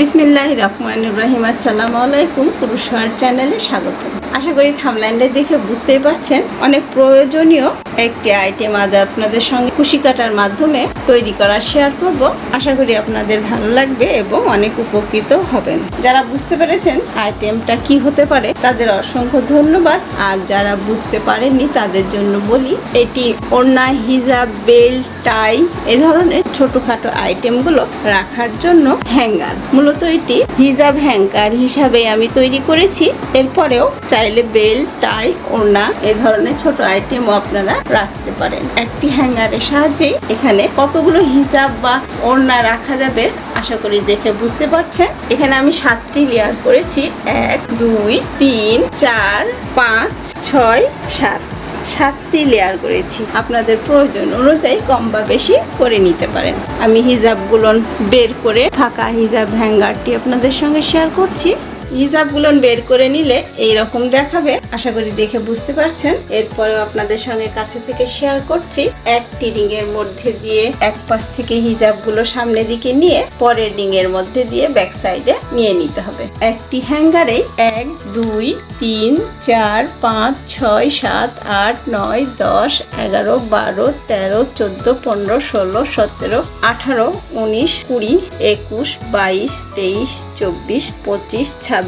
বিসমিল্লাহ রহমান ইব্রাহিম আসসালাম আলাইকুম পুরুষ চ্যানেলে স্বাগত আশা করি থামলাইনটা দেখে বুঝতেই পারছেন, অনেক প্রয়োজনীয় একটি আইটেম আজ আপনাদের সঙ্গে খুশি কাটার মাধ্যমে তৈরি করা শেয়ার করব। আশা করি আপনাদের ভালো লাগবে এবং অনেক উপকৃত হবেন। যারা বুঝতে পেরেছেন আইটেমটা কি হতে পারে, তাদের অসংখ্য ধন্যবাদ। আর যারা বুঝতে পারেননি, তাদের জন্য বলি, এটি ওড়না, হিজাব, বেল্ট, টাই, এ ধরনের ছোটখাটো আইটেমগুলো রাখার জন্য হ্যাঙ্গার। মূলত এটি হিজাব হ্যাঙ্গার হিসাবে আমি তৈরি করেছি। এরপরেও চাইলে বেল্ট, টাই, ওড়না, এ ধরনের ছোট আইটেমও আপনারা রাখতে পারেন। একটি হ্যাঙ্গারের সাহায্যে এখানে কতগুলো হিসাব বা ওড়না রাখা যাবে, আশা করি দেখে বুঝতে পারছেন। এখানে আমি সাতটি লেয়ার করেছি। এক, দুই, তিন, চার, পাঁচ, ছয়, সাত। সাতটি লেয়ার করেছি। আপনাদের প্রয়োজন অনুযায়ী কম বা বেশি করে নিতে পারেন। আমি হিজাবগুলো বের করে ফাঁকা হিজাব হ্যাঙ্গারটি আপনাদের সঙ্গে শেয়ার করছি। হিজাবগুলো বের করে নিলে এই রকম দেখাবে। আশা করি দেখে বুঝতে পারছেন। এরপরেও আপনাদের সঙ্গে কাছে থেকে শেয়ার করছি। একটি রিং এর মধ্যে দিয়ে এক পাশ থেকে হিজাবগুলো সামনে দিকে নিয়ে পরের রিং এর মধ্যে দিয়ে ব্যাক সাইডে নিয়ে নিতে হবে। একটি হ্যাঙ্গারে এক, দুই, তিন, চার, পাঁচ, ছয়, সাত, আট, নয়, দশ, এগারো, বারো, তেরো, চোদ্দ, পনেরো, ষোলো, সতেরো, আঠারো, উনিশ, কুড়ি, একুশ, বাইশ, তেইশ, চব্বিশ, পঁচিশ, ছাব্বিশ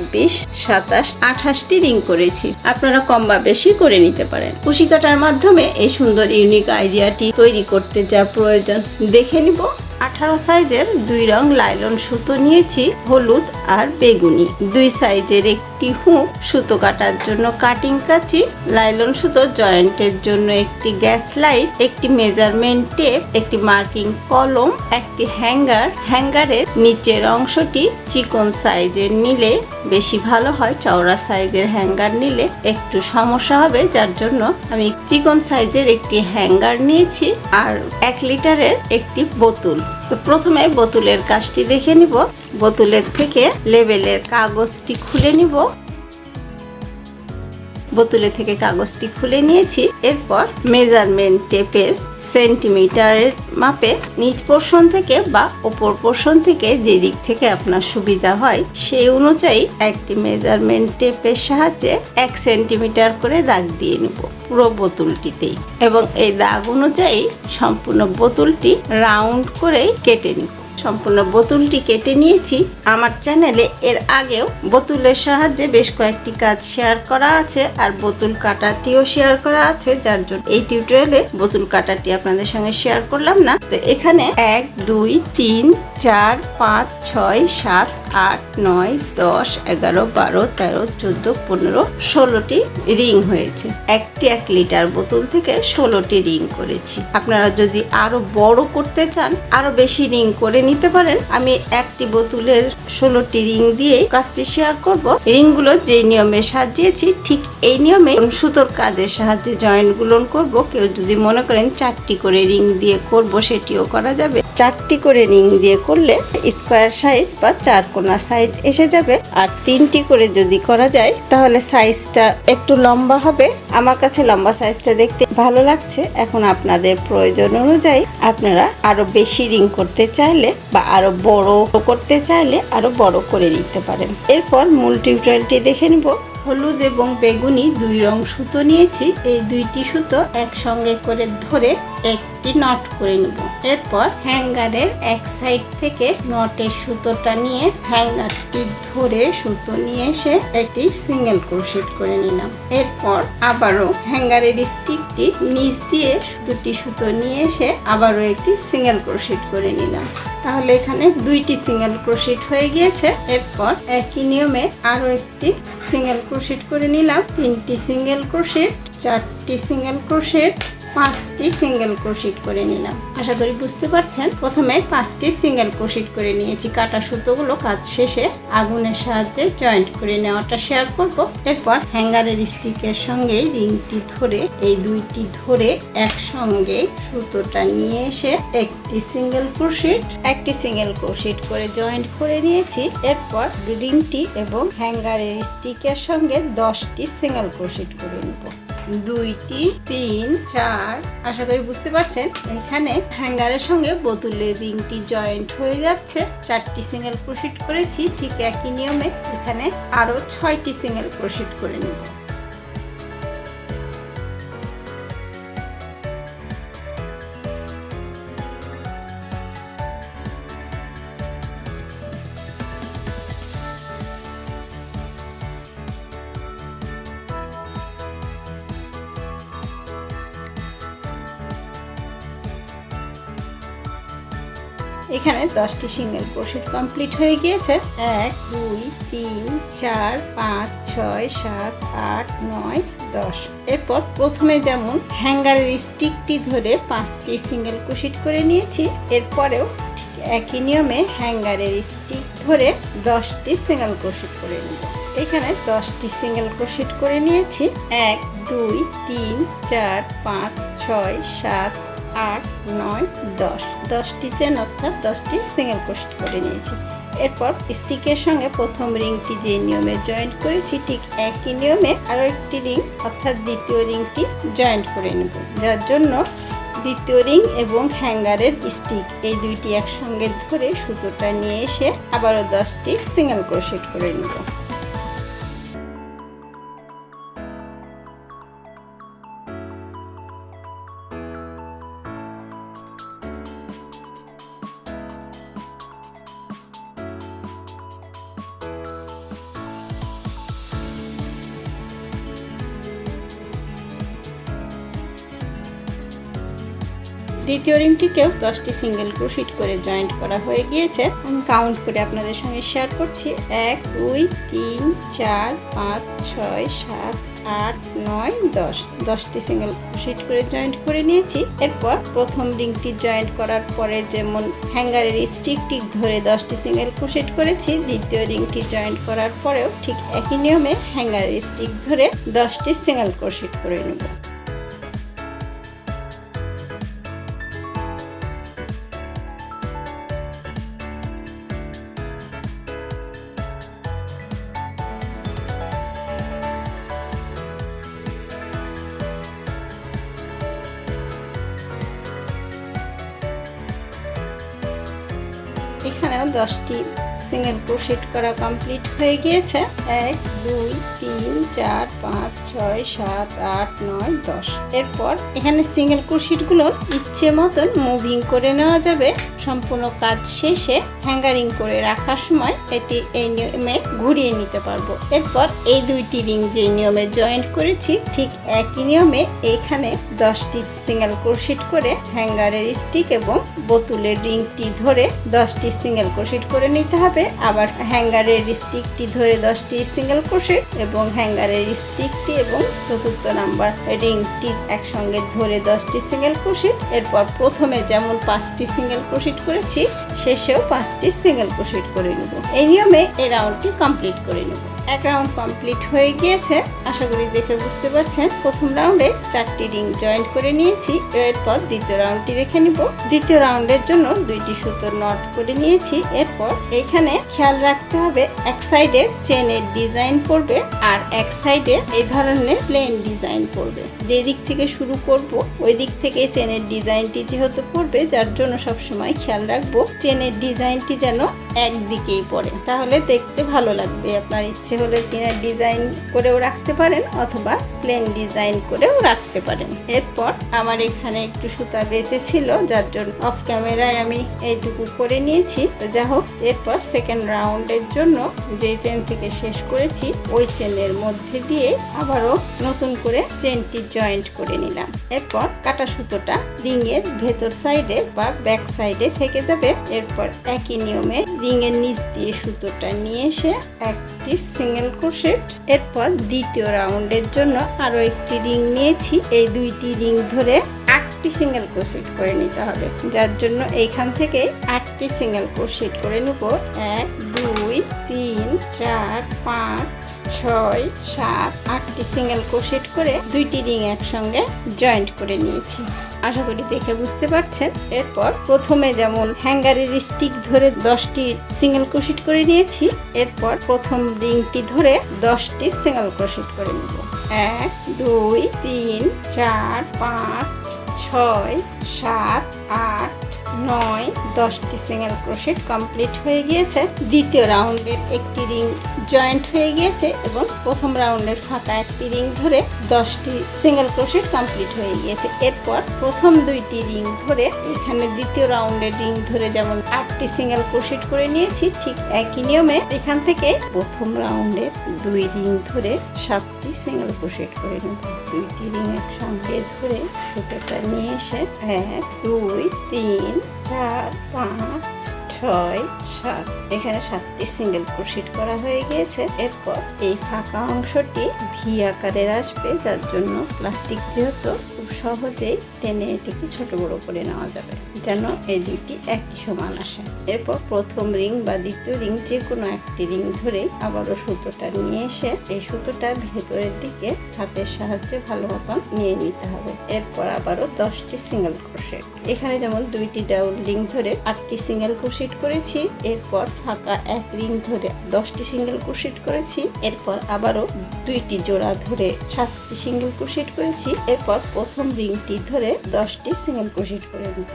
সাতাশ, আঠাশটি রিং করেছি। আপনারা কম বা বেশি করে নিতে পারেন। কুশি কাটার মাধ্যমে এই সুন্দর, ইউনিক আইডিয়াটি তৈরি করতে যা প্রয়োজন, দেখে নিব। আঠারো সাইজের দুই রং লাইলন সুতো নিয়েছি, হলুদ আর বেগুনি। দুই সাইজের একটি হুক সুতো কাটার জন্য কাটিং কাচি, লাইলন সুতো জয়েন্টের জন্য একটি গ্যাস লাইট, একটি মেজারমেন্ট টেপ, একটি মার্কিং কলম, একটি হ্যাঙ্গার। হ্যাঙ্গারের নিচের অংশটি চিকন সাইজের নিলে বেশি ভালো হয়, চওড়া সাইজের হ্যাঙ্গার নিলে একটু সমস্যা হবে, যার জন্য আমি চিকন সাইজের একটি হ্যাঙ্গার নিয়েছি আর এক লিটারের একটি বোতল। তো প্রথমে বোতলের কাজটি দেখে নিব। বোতলের থেকে লেবেলের কাগজটি খুলে নিব। বোতলে থেকে কাগজটি খুলে নিয়েছি। এরপর মেজারমেন্ট টেপের সেন্টিমিটারের মাপে নিচ পোর্শন থেকে বা ওপর পোর্শন থেকে যে দিক থেকে আপনার সুবিধা হয়, সেই অনুযায়ী একটি মেজারমেন্ট টেপের সাহায্যে এক সেন্টিমিটার করে দাগ দিয়ে নেব পুরো বোতলটিতেই। এবং এই দাগ অনুযায়ী সম্পূর্ণ বোতলটি রাউন্ড করেই কেটে নিব। সম্পূর্ণ বোতলটি কেটে নিয়েছি। আমার চ্যানেলে এর আগেও বোতলের সাহায্যে বেশ কয়েকটি কাজ শেয়ার করা আছে আর বোতল কাটাটিও শেয়ার করা আছে, যার জন্য এই টিউটোরিয়ালে বোতল কাটাটি আপনাদের সঙ্গে শেয়ার করলাম না। তো এখানে এক, দুই, তিন, চার, পাঁচ, ছয়, সাত, আট, নয়, দশ, এগারো, বারো, তেরো, চোদ্দ, পনেরো, ষোলোটি রিং হয়েছে। একটি এক লিটার বোতল থেকে ষোলোটি রিং করেছি। আপনারা যদি আরও বড় করতে চান, আরও বেশি রিং করে নিতে পারেন। আমি একটি বোতলের ষোলোটি রিং দিয়ে কাজটি শেয়ার করব। রিংগুলো যে নিয়মে সাজিয়েছি, ঠিক এই নিয়মে সুতোর কাজের সাহায্যে জয়েন্ট গুলন করব। কেউ যদি মনে করেন চারটি করে রিং দিয়ে করব, সেটিও করা যাবে। চারটি করে রিং দিয়ে করলে স্কোয়ার সাইজ বা চার কোনা সাইজ এসে যাবে। আর তিনটি করে যদি করা যায়, তাহলে সাইজটা একটু লম্বা হবে। আমার কাছে লম্বা সাইজটা দেখতে ভালো লাগছে। এখন আপনাদের প্রয়োজন অনুযায়ী আপনারা আরও বেশি রিং করতে চাইলে বা আরও বড় করতে চাইলে আরও বড় করে নিতে পারেন। এরপর মূল টিউটোরিয়ালটি দেখে নিব। হলুদ এবং বেগুনি দুই রং সুতো নিয়েছি। এই দুইটি সুতো একসঙ্গে করে ধরে একটি নট করে নেব। এরপর হ্যাঙ্গারের এক সাইড থেকে নটের সুতোটা নিয়ে হ্যাঙ্গারটি ধরে সুতো নিয়ে এসে একটি সিঙ্গেল ক্রোশেট করে নিলাম। এরপর আবারও হ্যাঙ্গারের স্টিকটি নিচ দিয়ে দুটি সুতো নিয়ে এসে আবারও একটি সিঙ্গেল ক্রোশেট করে নিলাম। তাহলে এখানে দুইটি সিঙ্গেল ক্রোশিট হয়ে গিয়েছে। এরপর একই নিয়মে আরও একটি সিঙ্গেল ক্রোশিট করে নিলাম। তিনটি সিঙ্গেল ক্রোশিট চারটি সিঙ্গেল ক্রোশেট পাঁচটি সিঙ্গেল ক্রোশেট করে নিলাম। আশা করি বুঝতে পারছেন, প্রথমে পাঁচটি সিঙ্গেল ক্রোশেট করে নিয়েছি। কাটা সুতোগুলো কাজ শেষে আগুনের সাহায্যে জয়েন্ট করে নেওয়াটা শেয়ার করব। এরপর হ্যাঙ্গারের স্টিকের সঙ্গে রিংটি ধরে, এই দুইটি ধরে একসঙ্গে সুতোটা নিয়ে এসে একটি সিঙ্গেল ক্রোশেট একটি সিঙ্গেল ক্রোশেট করে জয়েন্ট করে নিয়েছি। এরপর রিংটি এবং হ্যাঙ্গারের স্টিকের সঙ্গে দশটি সিঙ্গেল ক্রোশেট করে নেব। দুইটি, তিন, চার। আশা করি বুঝতে পারছেন, এখানে হ্যাঙ্গারের সঙ্গে বোতলের রিংটি জয়েন্ট হয়ে যাচ্ছে। চারটি সিঙ্গেল ক্রোশেট করেছি, ঠিক একই নিয়মে। এখানে আরও ছয়টি সিঙ্গেল ক্রোশেট করে নেব। এখানে দশটি সিঙ্গেল ক্রোশেট কমপ্লিট হয়ে গিয়েছে। এক, দুই, তিন, চার, পাঁচ, ছয়, সাত, আট, নয়, দশ। এরপর প্রথমে যেমন হ্যাঙ্গারের স্টিকটি ধরে পাঁচটি সিঙ্গেল ক্রোশেট করে নিয়েছি, এরপরেও একই নিয়মে হ্যাঙ্গারের স্টিক ধরে দশটি সিঙ্গেল ক্রোশেট করে নেব। এখানে দশটি সিঙ্গেল ক্রোশেট করে নিয়েছি। এক, দুই, তিন, চার, পাঁচ, ছয়, সাত আট, নয়, দশ। দশটি চেন অর্থাৎ দশটি সিঙ্গেল ক্রোশেট করে নিয়েছি। এরপর স্টিকের সঙ্গে প্রথম রিংটি যে নিয়মে জয়েন্ট করেছি, ঠিক একই নিয়মে আরও একটি রিং অর্থাৎ দ্বিতীয় রিংটি জয়েন্ট করে নেব। যার জন্য দ্বিতীয় রিং এবং হ্যাঙ্গারের স্টিক এই দুইটি একসঙ্গে ধরে সুতোটা নিয়ে এসে আবারও দশটি সিঙ্গেল ক্রোশেট করে নেব। দ্বিতীয় রিংটিকেও দশটি সিঙ্গেল ক্রোশিট করে জয়েন্ট করা হয়ে গিয়েছে, আমি কাউন্ট করে আপনাদের সঙ্গে শেয়ার করছি। এক, দুই, তিন, চার, পাঁচ, ছয়, সাত, আট, নয়, দশ। দশটি সিঙ্গেল ক্রোশিট করে জয়েন্ট করে নিয়েছি। এরপর প্রথম রিংটি জয়েন্ট করার পরে যেমন হ্যাঙ্গারের স্টিকটি ধরে দশটি সিঙ্গেল ক্রোশিট করেছি, দ্বিতীয় রিংটি জয়েন্ট করার পরেও ঠিক একই নিয়মে হ্যাঙ্গারের স্টিক ধরে দশটি সিঙ্গেল ক্রোশিট করে নেব। এখানেও দশটি সিঙ্গেল ক্রোশেট করা কমপ্লিট হয়ে গিয়েছে। এক, দুই, তিন, চার, পাঁচ, ছয়, সাত, আট, নয়, দশ। এরপর এখানে সিঙ্গেল ক্রোশেটগুলো ইচ্ছে মতন মুভিং করে নেওয়া যাবে। সম্পূর্ণ কাজ শেষে হ্যাঙ্গারিং করে রাখার সময় এটি এই নিয়মে ঘুরিয়ে নিতে পারব। এরপর এই দুইটি রিং যে নিয়মে জয়েন্ট করেছি, ঠিক একই নিয়মে এখানে দশটি সিঙ্গেল ক্রোশেট করে হ্যাঙ্গারের স্টিক এবং বোতলের রিংটি ধরে দশটি সিঙ্গেল ক্রোশেট করে নিতে হবে। আবার হ্যাঙ্গারের স্টিকটি ধরে দশটি সিঙ্গেল ক্রোশেট এবং হ্যাঙ্গারের স্টিকটি এবং চতুর্থ নাম্বার রিংটি একসঙ্গে ধরে দশটি সিঙ্গেল ক্রোশেট এরপর প্রথমে যেমন পাঁচটি সিঙ্গেল ক্রোশেট করেছি, শেষেও পাঁচটি সিঙ্গেল ক্রোশেট করে নেব। এই নিয়মে এই রাউন্ডটি কমপ্লিট করে নেব। এক রাউন্ড কমপ্লিট হয়ে গিয়েছে। আশা করি দেখে বুঝতে পারছেন, প্রথম রাউন্ডে চারটি রিং জয়েন্ট করে নিয়েছি। এরপর দ্বিতীয় রাউন্ডটি দেখে নিব। দ্বিতীয় রাউন্ডের জন্য দুইটি সুতো নট করে নিয়েছি। এরপর এখানে খেয়াল রাখতে হবে, এক সাইডে চেনের ডিজাইন পড়বে আর এক সাইডে এই ধরনের প্লেন ডিজাইন পড়বে। যে দিক থেকে শুরু করব, ওই দিক থেকে চেনের ডিজাইনটি যেহেতু পড়বে, যার জন্য সবসময় খেয়াল রাখব চেনের ডিজাইনটি যেন একদিকেই পড়ে। তাহলে দেখতে ভালো লাগবে। আপনার ইচ্ছে হলে চেনের ডিজাইন করেও রাখতে পারেন অথবা প্লেন ডিজাইন করেও রাখতে পারেন। এরপর আমার এখানে একটু সুতা বেঁচে ছিল, যার জন্য অফ ক্যামেরায় আমি এইটুকু করে নিয়েছি। তো যা হোক, এরপর সেকেন্ড রাউন্ডের জন্য যে চেন থেকে শেষ করেছি, ওই চেনের মধ্যে দিয়ে আবারও নতুন করে চেনটি জয়েন্ট করে নিলাম। এরপর কাটা সুতোটা রিং এর ভেতর সাইডে বা ব্যাক সাইডে থেকে যাবে। এরপর একই নিয়মে রিং এর নিচ দিয়ে সুতোটা নিয়ে এসে একটি সিঙ্গেল ক্রোশেট এরপর দ্বিতীয় রাউন্ডের জন্য আরও একটি রিং নিয়েছি। এই দুইটি রিং ধরে আটটি সিঙ্গেল ক্রোশেট করে নিতে হবে। যার জন্য এইখান থেকে আটটি সিঙ্গেল ক্রোশেট করে নেব। এক, দুই তিন, চার, পাঁচ, ছয়, সাত, আটটি সিঙ্গেল ক্রোশেট করে দুইটি রিং একসঙ্গে জয়েন্ট করে নিয়েছি। আশা করি দেখে বুঝতে পারছেন। এরপর প্রথমে যেমন হ্যাঙ্গারের স্টিক ধরে দশটি সিঙ্গেল ক্রোশেট করে নিয়েছি, এরপর প্রথম রিংটি ধরে দশটি সিঙ্গেল ক্রোশেট করে নেব। এক, দুই, তিন, চার, পাঁচ, ছয়, সাত, আট নয়, দশটি সিঙ্গেল ক্রোশেট কমপ্লিট হয়ে গিয়েছে। দ্বিতীয় রাউন্ডের একটি রিং জয়েন্ট হয়ে গিয়েছে এবং প্রথম রাউন্ডের ফাঁকা একটি রিং ধরে দশটি সিঙ্গেল ক্রোশেট কমপ্লিট হয়ে গিয়েছে। এরপর প্রথম দুইটি রিং ধরে এখানে দ্বিতীয় রাউন্ডের রিং ধরে যেমন আটটি সিঙ্গেল ক্রোশেট করে নিয়েছি, ঠিক একই নিয়মে এখান থেকে প্রথম রাউন্ডের দুই রিং ধরে সাতটি সিঙ্গেল ক্রোশেট করে নেব। দুইটি রিং একসঙ্গে ধরে সুতোটা নিয়ে এসে এক, দুই, তিন চার, পাঁচ, ছয়, সাত। এখানে সাতটি সিঙ্গেল ক্রোশিট করা হয়ে গিয়েছে। এরপর এই ফাঁকা অংশটি ভি আকারের আসবে, যার জন্য প্লাস্টিক যেহেতু সহজেই টেনে এটিকে ছোট বড় করে নেওয়া যাবে, যেন এই দুইটি একই সমান আসে। এরপর প্রথম রিং বা দ্বিতীয় রিং যে কোনো একটি রিং ধরে আবারও সুতোটা নিয়ে এসে এই সুতোটা ভেতরের দিকে হাতের সাহায্যে ভালো মতন নিয়ে নিতে হবে। এরপর আবারও দশটি সিঙ্গেল ক্রোশেট এখানে যেমন দুইটি ডাউন রিং ধরে আটটি সিঙ্গেল ক্রোশেট করেছি, এরপর ফাঁকা এক রিং ধরে দশটি সিঙ্গেল ক্রোশেট করেছি, এরপর আবারও দুইটি জোড়া ধরে সাতটি সিঙ্গেল ক্রোশেট করেছি, এরপর প্রথম রিংটি ধরে দশটি সিঙ্গেল ক্রোশেট করে নেব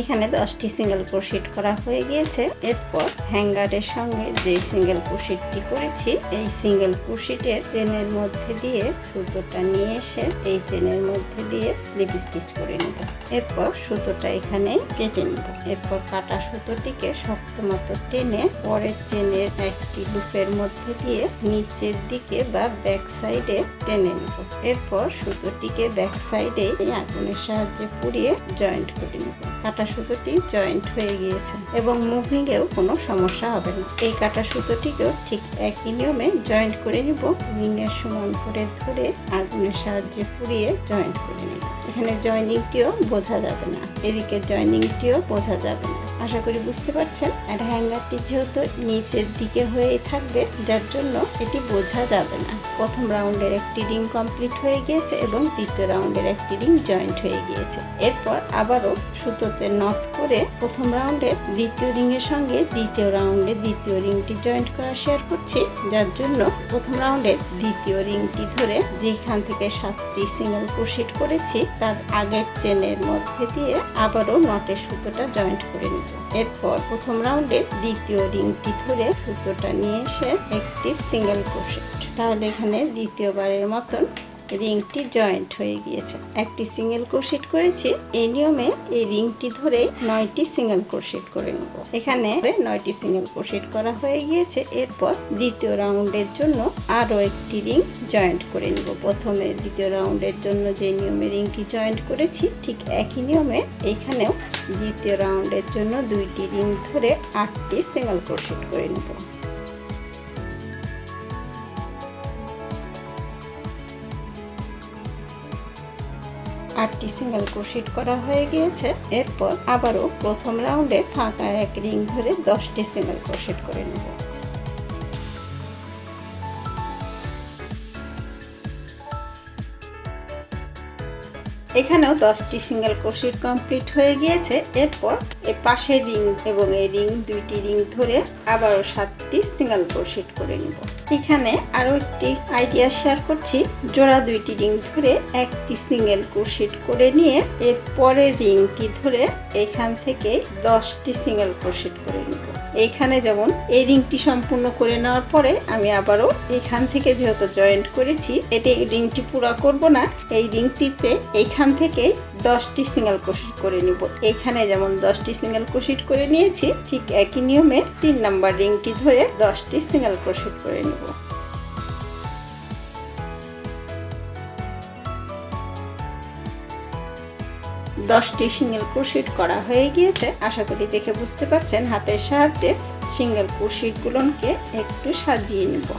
এখানে দশটি সিঙ্গেল ক্রোশেট করা হয়ে গিয়েছে। এরপর হ্যাঙ্গারের সঙ্গে যে সিঙ্গেল ক্রোশেটটি করেছি, এই সিঙ্গেল ক্রোশেটের চেনের মধ্যে দিয়ে সুতোটা নিয়ে এসে এই চেনের মধ্যে দিয়ে স্লিপ স্টিচ করে নেব। এরপর সুতোটা এখানে কেটে নেব। এরপর কাটা সুতোটিকে শক্ত মতো টেনে পরের চেনের একটি লুপের মধ্যে দিয়ে নিচের দিকে বা ব্যাক সাইডে টেনে নেব। এরপর সুতোটিকে ব্যাক সাইডে আগুনের সাহায্যে পুড়িয়ে জয়েন্ট করে নেব। কাটা সুতোটি জয়েন্ট হয়ে গিয়েছে এবং মুভিংয়েও কোনো সমস্যা হবে না। এই কাটা সুতোটিকেও ঠিক একই নিয়মে জয়েন্ট করে নিব। রিংয়ের সমান করে ধরে আগুনের সাহায্যে পুড়িয়ে জয়েন্ট করে নিব এখানে জয়েনিংটিও বোঝা যাবে না। এদিকে জয়েনিংটিও বোঝা যাবে না। আশা করি বুঝতে পারছেন। আর হ্যাঙ্গারটি যেহেতু নিচের দিকে হয়েই থাকবে, যার জন্য এটি বোঝা যাবে না। প্রথম রাউন্ডের একটি রিং কমপ্লিট হয়ে গিয়েছে এবং দ্বিতীয় রাউন্ডের একটি রিং জয়েন্ট হয়ে গিয়েছে। এরপর আবারও সুতোতে নট করে প্রথম রাউন্ডের দ্বিতীয় রিংয়ের সঙ্গে দ্বিতীয় রাউন্ডে দ্বিতীয় রিংটি জয়েন্ট করা শেয়ার করছি, যার জন্য প্রথম রাউন্ডের দ্বিতীয় রিংটি ধরে যেখান থেকে সাতটি সিঙ্গেল ক্রোশেট করেছি, তার আগের চেনের মধ্যে দিয়ে আবারও নটের সুতোটা জয়েন্ট করে নিব এরপর প্রথম রাউন্ডের দ্বিতীয় রিংটি ধরে সুতোটা নিয়ে এসে একটি সিঙ্গেল ক্রোশেট তাহলে এখানে দ্বিতীয়বারের মতন রিংটি জয়েন্ট হয়ে গিয়েছে। একটি সিঙ্গেল ক্রোশেট করেছি এই নিয়মে এই রিংটি ধরে নয়টি সিঙ্গেল ক্রোশেট করে নেব। এখানে নয়টি সিঙ্গেল ক্রোশেট করা হয়ে গিয়েছে, এরপর দ্বিতীয় রাউন্ডের জন্য আরও একটি রিং জয়েন্ট করে নিব। প্রথমে দ্বিতীয় রাউন্ডের জন্য যে নিয়মে রিংটি জয়েন্ট করেছি, ঠিক একই নিয়মে এখানেও দ্বিতীয় রাউন্ডের জন্য দুইটি রিং ধরে আটটি সিঙ্গেল ক্রোশেট করে নেব। আটটি সিঙ্গেল ক্রোশেট করা হয়ে গিয়েছে। এরপর আবারও প্রথম রাউন্ডে ফাঁকা এক রিং ধরে দশটি সিঙ্গেল ক্রোশেট করে নেব। এখানেও দশটি সিঙ্গেল ক্রোশেট কমপ্লিট হয়ে গিয়েছে। এরপর এই পাশের রিং এবং এই রিং দুইটি রিং ধরে আবারও সাতটি সিঙ্গেল ক্রোশেট করে নিব। এখানে আরও একটি আইডিয়া শেয়ার করছি। জোড়া দুইটি রিং ধরে একটি সিঙ্গেল ক্রোশেট করে নিয়ে এর পরের রিংটি ধরে এখান থেকে দশটি সিঙ্গেল ক্রোশেট করে নিব। এইখানে যেমন এই রিংটি সম্পূর্ণ করে নেওয়ার পরে আমি আবারও এখান থেকে যেহেতু জয়েন্ট করেছি, এতে এই রিংটি পুরো করব না, এই রিংটিতে এইখান থেকে দশটি সিঙ্গেল কোশিট করে নিব। এখানে যেমন দশটি সিঙ্গেল কোশিট করে নিয়েছি, ঠিক একই নিয়মে তিন নাম্বার রিংটি ধরে দশটি সিঙ্গেল কোশিট করে নিব। দশটি সিঙ্গেল ক্রোশেট করা হয়ে গিয়েছে। আশা করি দেখে বুঝতে পারছেন হাতের সাহায্যে সিঙ্গেল ক্রোশেটগুলোকে একটু সাজিয়ে নেব।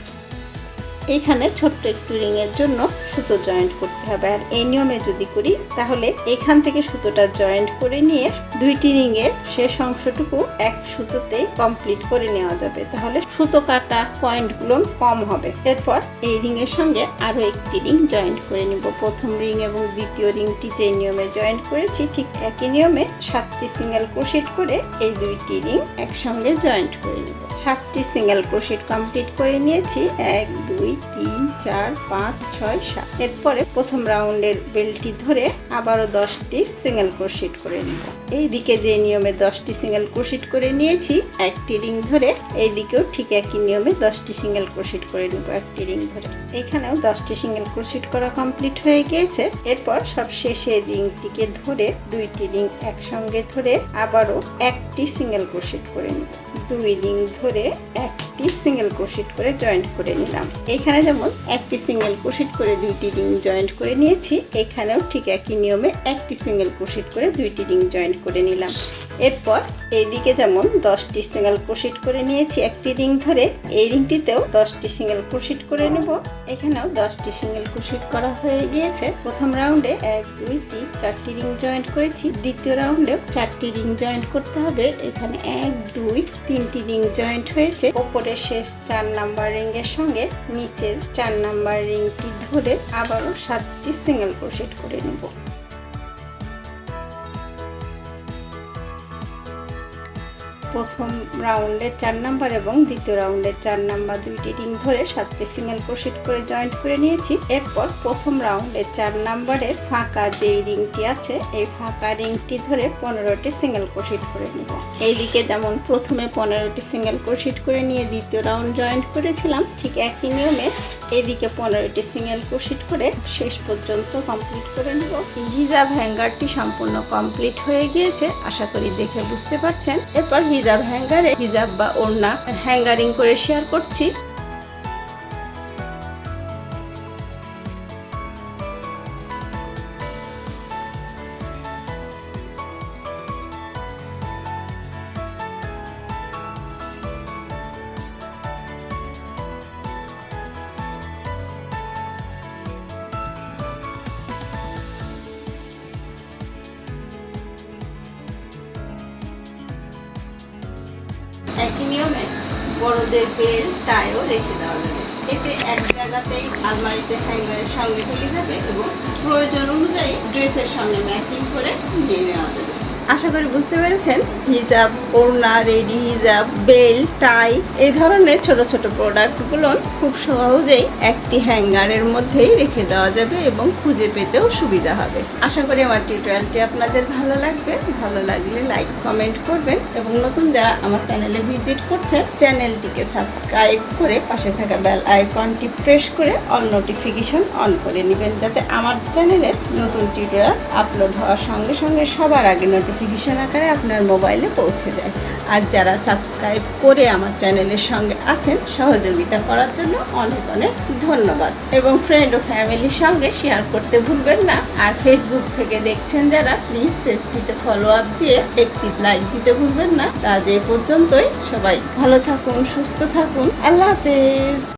এখানে ছোট্ট একটু রিং এর জন্য সুতো জয়েন্ট করতে হবে। আর এই নিয়মে যদি করি, তাহলে এখান থেকে সুতোটা জয়েন্ট করে নিয়ে দুইটি রিং এর শেষ অংশটুকু এক সুতোতে কমপ্লিট করে নেওয়া যাবে। তাহলে সুতো কাটা পয়েন্টগুলো কম হবে। এরপর এই রিং এর সঙ্গে আরও একটি রিং জয়েন্ট করে নিব। প্রথম রিং এবং দ্বিতীয় রিংটি যে নিয়মে জয়েন্ট করেছি, ঠিক একই নিয়মে সাতটি সিঙ্গেল ক্রোশেট করে এই দুইটি রিং একসঙ্গে জয়েন্ট করে নিব। সাতটি সিঙ্গেল ক্রোশেট কমপ্লিট করে নিয়েছি। এক, দুই তিন, চার, পাঁচ, ছয়, সাত। এরপরে প্রথম রাউন্ডের বেলটি ধরে আবারও দশটি সিঙ্গেল ক্রোশেট করে নিব। এই দিকে যে নিয়মে দশটি সিঙ্গেল ক্রোশেট করে নিয়েছি, একটি রিং ধরে এই দিকেও ঠিক একই নিয়মে দশটি সিঙ্গেল ক্রোশেট করে নিব একটি রিং ধরে। এখানেও দশটি সিঙ্গেল ক্রোশেট করা কমপ্লিট হয়ে গিয়েছে। এরপর সব শেষে রিংটিকে ধরে দুইটি রিং একসঙ্গে ধরে আবারও একটি সিঙ্গেল ক্রোশেট করে নিব। দুই রিং ধরে একটি সিঙ্গেল ক্রোশেট করে জয়েন্ট করে নিলাম। এখানে যেমন একটি সিঙ্গেল ক্রোশেট করে দুইটি রিং জয়েন্ট করে নিয়েছি, এখানেও ঠিক একই নিয়মে একটি সিঙ্গেল ক্রোশেট করে দুইটি রিং জয়েন্ট করে নিলাম। এরপর এইদিকে যেমন দশটি সিঙ্গেল ক্রোশিট করে নিয়েছি, একটি রিং ধরে, এই রিংটিতেও দশটি সিঙ্গেল ক্রোশিট করে নেব। এখানেও দশটি সিঙ্গেল ক্রোশেট করা হয়ে গিয়েছে। প্রথম রাউন্ডে এক, দুই, তিন, চারটি রিং জয়েন্ট করেছি। দ্বিতীয় রাউন্ডেও চারটি রিং জয়েন্ট করতে হবে। এখানে এক, দুই, তিনটি রিং জয়েন্ট হয়েছে। ওপরের শেষ চার নাম্বার রিং এর সঙ্গে নিচের চার নাম্বার রিংটি ধরে আবারও সাতটি সিঙ্গেল ক্রোশেট করে নেব। প্রথম রাউন্ডের চার নাম্বার এবং দ্বিতীয় রাউন্ডের চার নাম্বার দুইটি রিং ধরে সাতটি সিঙ্গেল ক্রোশেট করে জয়েন্ট করে নিয়েছি। এরপর প্রথম রাউন্ডের চার নাম্বারের ফাঁকা যেই রিংটি আছে, এই ফাঁকা রিংটি ধরে পনেরোটি সিঙ্গেল ক্রোশেট করে নিব। এইদিকে যেমন প্রথমে পনেরোটি সিঙ্গেল ক্রোশেট করে নিয়ে দ্বিতীয় রাউন্ড জয়েন্ট করেছিলাম, ঠিক একই নিয়মে এদিকে পনেরোটি সিঙ্গেল ক্রোশিট করে শেষ পর্যন্ত কমপ্লিট করে নেব। হিজাব হ্যাঙ্গারটি সম্পূর্ণ কমপ্লিট হয়ে গিয়েছে, আশা করি দেখে বুঝতে পারছেন। এরপর হিজাব হ্যাঙ্গারে হিজাব বা ওড়না হ্যাঙ্গারিং করে শেয়ার করছি। বড়দের বেল টাইও রেখে দেওয়া যাবে। এতে এক জায়গাতেই আলমারিতে হ্যাঙ্গারের সঙ্গে থেকে যাবে এবং প্রয়োজন অনুযায়ী ড্রেসের সঙ্গে ম্যাচিং করে নিয়ে নেওয়া যাবে। আশা করি বুঝতে পেরেছেন। হিজাব, ওড়না, রেডি হিজাব বেল টাই, এই ধরনের ছোট ছোট প্রোডাক্টগুলো খুব সহজেই একটি হ্যাঙ্গারের মধ্যেই রেখে দেওয়া যাবে এবং খুঁজে পেতেও সুবিধা হবে। আশা করি আমার টিউটোরিয়ালটি আপনাদের ভালো লাগবে। ভালো লাগলে লাইক কমেন্ট করবেন এবং নতুন যারা আমার চ্যানেলে ভিজিট করছে চ্যানেলটিকে সাবস্ক্রাইব করে পাশে থাকা বেল আইকনটি প্রেস করে অল নোটিফিকেশন অন করে নেবেন, যাতে আমার চ্যানেলের নতুন টিউটোরিয়াল আপলোড হওয়ার সঙ্গে সঙ্গে সবার আগে নোটিফিকেশন আকারে আপনার মোবাইলে পৌঁছে যায়। আর যারা সাবস্ক্রাইব করে আমার চ্যানেলের সঙ্গে আছেন, সহযোগিতা করার জন্য অনেক অনেক ধন্যবাদ। এবং ফ্রেন্ড ও ফ্যামিলির সঙ্গে শেয়ার করতে ভুলবেন না। আর ফেসবুক থেকে দেখছেন যারা প্লিজ পেজটিতে ফলো আপ দিয়ে একটি লাইক দিতে ভুলবেন না। তা যে পর্যন্তই। সবাই ভালো থাকুন, সুস্থ থাকুন। আল্লাহ হাফেজ।